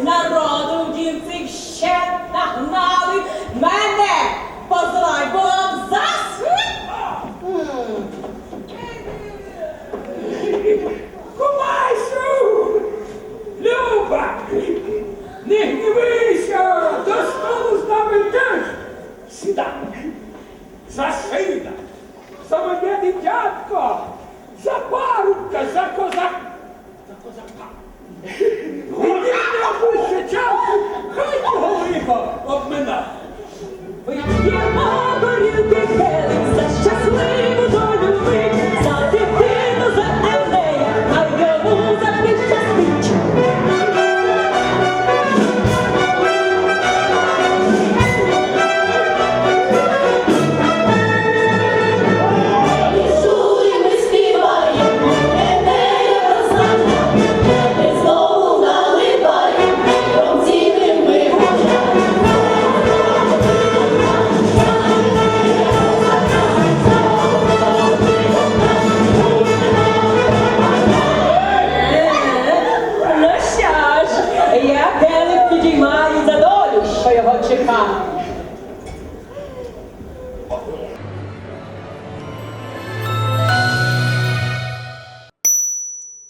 народу дівців ще нагнали. Мене позлай, бо вам засмі. Люба! Не гнівися! До столу з нами теж! Сідай! За сина! За моє дитятко! За парубка! За козак! За козака! you 아